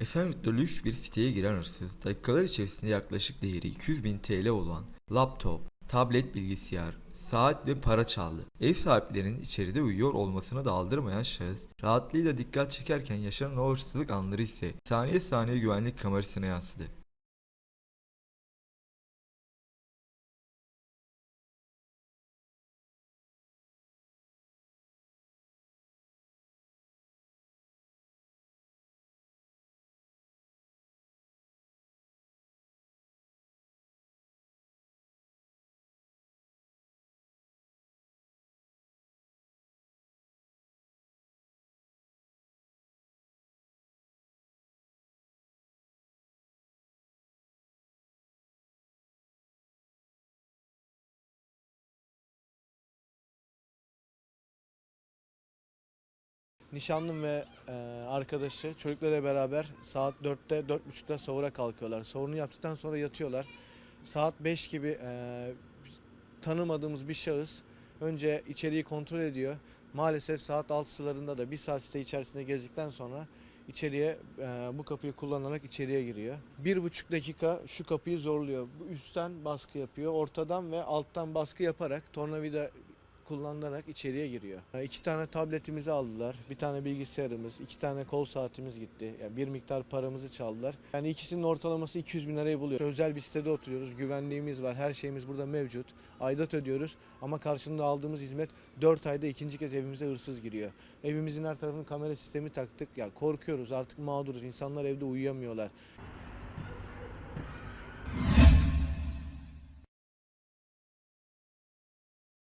Esenyurt'ta lüks bir siteye giren hırsız, dakikalar içerisinde yaklaşık değeri 200 bin TL olan laptop, tablet bilgisayar, saat ve para çaldı. Ev sahiplerinin içeride uyuyor olmasını da aldırmayan şahıs, rahatlığıyla dikkat çekerken yaşanan o hırsızlık anları ise saniye saniye güvenlik kamerasına yansıdı. Nişanlım ve e, arkadaşı çocuklarla beraber saat 4'te 4.30'da sahura kalkıyorlar. Sahurunu yaptıktan sonra yatıyorlar. Saat 5 gibi e, tanımadığımız bir şahıs önce içeriği kontrol ediyor. Maalesef saat 6 sıralarında da bir saat site içerisinde gezdikten sonra içeriye e, bu kapıyı kullanarak içeriye giriyor. Bir buçuk dakika şu kapıyı zorluyor. Üstten baskı yapıyor. Ortadan ve alttan baskı yaparak tornavida kullanılarak içeriye giriyor. İki tane tabletimizi aldılar, bir tane bilgisayarımız, iki tane kol saatimiz gitti. Yani bir miktar paramızı çaldılar. Yani ikisinin ortalaması 200 bin lirayı buluyor. Özel bir sitede oturuyoruz, güvenliğimiz var, her şeyimiz burada mevcut. Aidat ödüyoruz ama karşılığında aldığımız hizmet 4 ayda ikinci kez evimize hırsız giriyor. Evimizin her tarafını kamera sistemi taktık. Ya korkuyoruz artık mağduruz. İnsanlar evde uyuyamıyorlar.